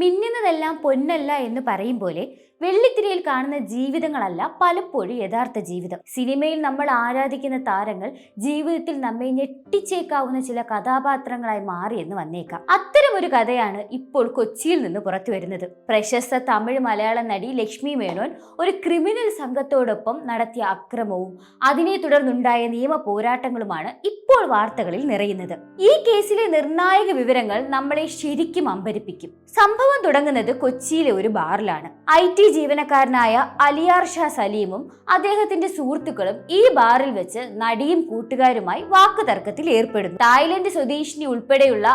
മിന്നുന്നതെല്ലാം പൊന്നല്ല എന്ന് പറയും പോലെ വെള്ളിത്തിരയിൽ കാണുന്ന ജീവിതങ്ങളല്ല പലപ്പോഴും യഥാർത്ഥ ജീവിതം. സിനിമയിൽ നമ്മൾ ആരാധിക്കുന്ന താരങ്ങൾ ജീവിതത്തിൽ നമ്മെ ഞെട്ടിച്ചേക്കാവുന്ന ചില കഥാപാത്രങ്ങളായി മാറി എന്ന് വന്നേക്കാം. അത്തരം ഒരു കഥയാണ് ഇപ്പോൾ കൊച്ചിയിൽ നിന്ന് പുറത്തു വരുന്നത്. പ്രശസ്ത തമിഴ് മലയാള നടി ലക്ഷ്മി മേനോൻ ഒരു ക്രിമിനൽ സംഘത്തോടൊപ്പം നടത്തിയ അക്രമവും അതിനെ തുടർന്നുണ്ടായ നിയമ പോരാട്ടങ്ങളുമാണ് ഇപ്പോൾ വാർത്തകളിൽ നിറയുന്നത്. ഈ കേസിലെ നിർണായക വിവരങ്ങൾ നമ്മളെ ശരിക്കും അമ്പരിപ്പിക്കും. സംഭവം തുടങ്ങുന്നത് കൊച്ചിയിലെ ഒരു ബാറിലാണ്. ഐ ടി ജീവനക്കാരനായ അലിയാർ ഷാ സലീമും അദ്ദേഹത്തിന്റെ സുഹൃത്തുക്കളും ഈ ബാറിൽ വെച്ച് നടിയും കൂട്ടുകാരുമായി വാക്കുതർക്കത്തിൽ ഏർപ്പെടുന്നു. തായ്ലൻഡ് സ്വദേശിനി ഉൾപ്പെടെയുള്ള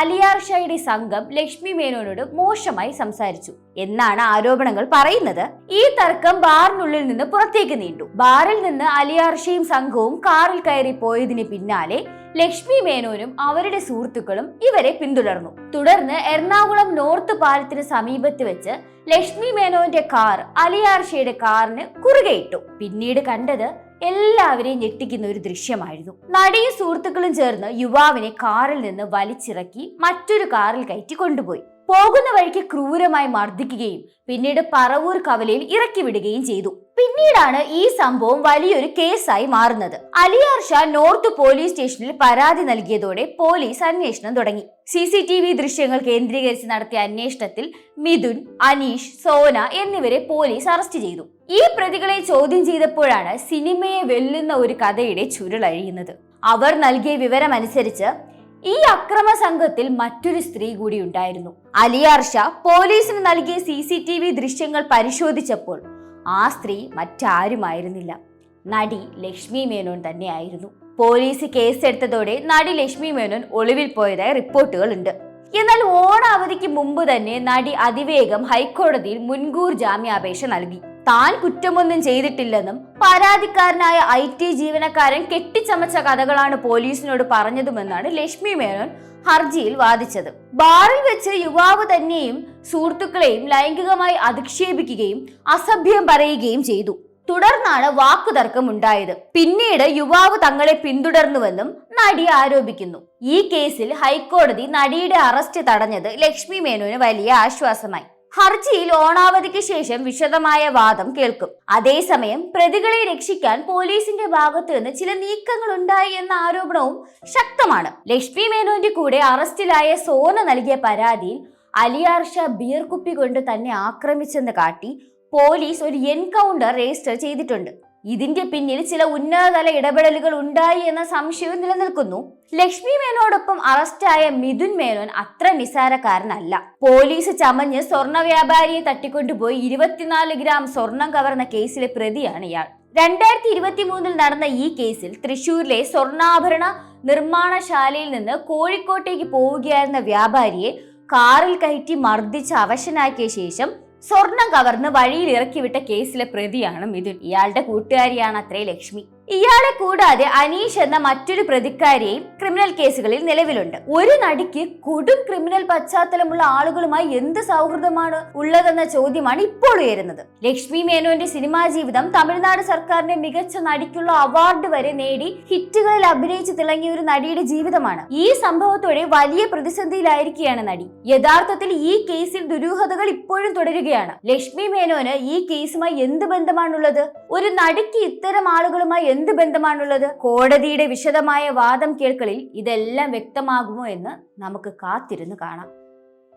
അലിയാർ ഷായുടെ സംഘം ലക്ഷ്മി മേനോനോട് മോശമായി സംസാരിച്ചു. എന്നാണ് ആരോപണങ്ങൾ പറയുന്നത്. ഈ തർക്കം ബാറിനുള്ളിൽ നിന്ന് പുറത്തേക്ക് നീണ്ടു. ബാറിൽ നിന്ന് അലിയാർ അലിയാർഷയും സംഘവും കാറിൽ കയറി പോയതിന് പിന്നാലെ ലക്ഷ്മി മേനോനും അവരുടെ സുഹൃത്തുക്കളും ഇവരെ പിന്തുടർന്നു. തുടർന്ന് എറണാകുളം നോർത്ത് പാലത്തിന് സമീപത്ത് വെച്ച് ലക്ഷ്മി മേനോന്റെ കാർ അലിയാർഷയുടെ കാറിന് കുറുകെയിട്ടു പിന്നീട് കണ്ടത് എല്ലാവരെയും ഞെട്ടിക്കുന്ന ഒരു ദൃശ്യമായിരുന്നു. നടിയും സുഹൃത്തുക്കളും ചേർന്ന് യുവാവിനെ കാറിൽ നിന്ന് വലിച്ചിറക്കി മറ്റൊരു കാറിൽ കയറ്റി കൊണ്ടുപോയി. പോകുന്ന വഴിക്ക് ക്രൂരമായി മർദ്ദിക്കുകയും പിന്നീട് പറവൂർ കവലയിൽ ഇറക്കി വിടുകയും ചെയ്തു. പിന്നീടാണ് ഈ സംഭവം വലിയൊരു കേസായി മാറുന്നത്. അലിയാർ ഷാ നോർത്ത് പോലീസ് സ്റ്റേഷനിൽ പരാതി നൽകിയതോടെ പോലീസ് അന്വേഷണം തുടങ്ങി. സി സി ടി വി ദൃശ്യങ്ങൾ കേന്ദ്രീകരിച്ച് നടത്തിയ അന്വേഷണത്തിൽ മിഥുൻ അനീഷ് സോന എന്നിവരെ പോലീസ് അറസ്റ്റ് ചെയ്തു. ഈ പ്രതികളെ ചോദ്യം ചെയ്തപ്പോഴാണ് സിനിമയെ വെല്ലുന്ന ഒരു കഥയുടെ ചുരുളഴിയുന്നത്. അവർ നൽകിയ വിവരമനുസരിച്ച് ഈ അക്രമ സംഘത്തിൽ മറ്റൊരു സ്ത്രീ കൂടി ഉണ്ടായിരുന്നു. അലിയാർഷ പോലീസിന് നൽകിയ സി സി ടി വി ദൃശ്യങ്ങൾ പരിശോധിച്ചപ്പോൾ ആ സ്ത്രീ മറ്റാരുമായിരുന്നില്ല. നടി ലക്ഷ്മി മേനോൻ തന്നെയായിരുന്നു. പോലീസ് കേസെടുത്തതോടെ നടി ലക്ഷ്മി മേനോൻ ഒളിവിൽ പോയതായി റിപ്പോർട്ടുകൾ ഉണ്ട് എന്നാൽ ഓണാവധിക്ക് മുമ്പ് തന്നെ നടി അതിവേഗം ഹൈക്കോടതിയിൽ മുൻകൂർ ജാമ്യാപേക്ഷ നൽകി. താൻ കുറ്റമൊന്നും ചെയ്തിട്ടില്ലെന്നും പരാതിക്കാരനായ ഐ ടി ജീവനക്കാരൻ കെട്ടിച്ചമച്ച കഥകളാണ് പോലീസിനോട് പറഞ്ഞതുമെന്നാണ് ലക്ഷ്മി മേനോൻ ഹർജിയിൽ വാദിച്ചത്. ബാറിൽ വെച്ച് യുവാവ് തന്നെയും സുഹൃത്തുക്കളെയും ലൈംഗികമായി അധിക്ഷേപിക്കുകയും അസഭ്യം പറയുകയും ചെയ്തു. തുടർന്നാണ് വാക്കുതർക്കം ഉണ്ടായത് പിന്നീട് യുവാവ് തങ്ങളെ പിന്തുടർന്നുവെന്നും നടി ആരോപിക്കുന്നു. ഈ കേസിൽ ഹൈക്കോടതി നടിയുടെ അറസ്റ്റ് തടഞ്ഞത് ലക്ഷ്മി മേനോന് വലിയ ആശ്വാസമായി. ഹർജിയിൽ ഓണാവധിക്ക് ശേഷം വിശദമായ വാദം കേൾക്കും. അതേസമയം പ്രതികളെ രക്ഷിക്കാൻ പോലീസിന്റെ ഭാഗത്തു നിന്ന് ചില നീക്കങ്ങൾ ഉണ്ടായി എന്ന ആരോപണവും ശക്തമാണ്. ലക്ഷ്മി മേനോന്റെ കൂടെ അറസ്റ്റിലായ സോന നൽകിയ പരാതിയിൽ അലിയാർഷ ബിയർ കുപ്പി കൊണ്ട് തന്നെ ആക്രമിച്ചെന്ന് കാട്ടി പോലീസ് ഒരു എൻകൗണ്ടർ രജിസ്റ്റർ ചെയ്തിട്ടുണ്ട്. ഇതിന്റെ പിന്നിൽ ചില ഉന്നതതല ഇടപെടലുകൾ ഉണ്ടായി എന്ന സംശയവും നിലനിൽക്കുന്നു. ലക്ഷ്മി മേനോടൊപ്പം അറസ്റ്റായ മിഥുൻ മേനോൻ അത്ര നിസാരക്കാരനല്ല പോലീസ് ചമഞ്ഞ് സ്വർണ വ്യാപാരിയെ തട്ടിക്കൊണ്ടുപോയി ഇരുപത്തിനാല് ഗ്രാം സ്വർണം കവർന്ന കേസിലെ പ്രതിയാണ് ഇയാൾ. രണ്ടായിരത്തി ഇരുപത്തി മൂന്നിൽ നടന്ന ഈ കേസിൽ തൃശൂരിലെ സ്വർണാഭരണ നിർമ്മാണശാലയിൽ നിന്ന് കോഴിക്കോട്ടേക്ക് പോവുകയായിരുന്ന വ്യാപാരിയെ കാറിൽ കയറ്റി മർദ്ദിച്ച് അവശനാക്കിയ ശേഷം സ്വർണം കവർന്ന് വഴിയിൽ ഇറക്കിവിട്ട കേസിലെ പ്രതിയാണ് മിഥുൻ. ഇയാളുടെ കൂട്ടുകാരിയാണ് അത്രേ ലക്ഷ്മി. ഇയാളെ കൂടാതെ അനീഷ് എന്ന മറ്റൊരു പ്രതിക്കാരിയെയും ക്രിമിനൽ കേസുകളിൽ നിലവിലുണ്ട്. ഒരു നടിക്ക് കൊടും ക്രിമിനൽ പശ്ചാത്തലമുള്ള ആളുകളുമായി എന്ത് സൗഹൃദമാണ് ഉള്ളതെന്ന ചോദ്യമാണ് ഇപ്പോൾ ഉയരുന്നത്. ലക്ഷ്മി മേനോന്റെ സിനിമാ ജീവിതം തമിഴ്നാട് സർക്കാരിന്റെ മികച്ച നടിക്കുള്ള അവാർഡ് വരെ നേടി ഹിറ്റുകളിൽ അഭിനയിച്ച് തിളങ്ങിയ ഒരു നടിയുടെ ജീവിതമാണ്. ഈ സംഭവത്തോടെ വലിയ പ്രതിസന്ധിയിലായിരിക്കുകയാണ് നടി. യഥാർത്ഥത്തിൽ ഈ കേസിൽ ദുരൂഹതകൾ ഇപ്പോഴും തുടരുകയാണ്. ലക്ഷ്മി മേനോന് ഈ കേസുമായി എന്ത് ബന്ധമാണുള്ളത്? ഒരു നടിക്ക് ഇത്തരം ആളുകളുമായി എന്ത് ബന്ധമാണുള്ളത്? കോടതിയുടെ വിശദമായ വാദം കേൾക്കലിൽ ഇതെല്ലാം വ്യക്തമാകുമോ എന്ന് നമുക്ക് കാത്തിരുന്ന് കാണാം.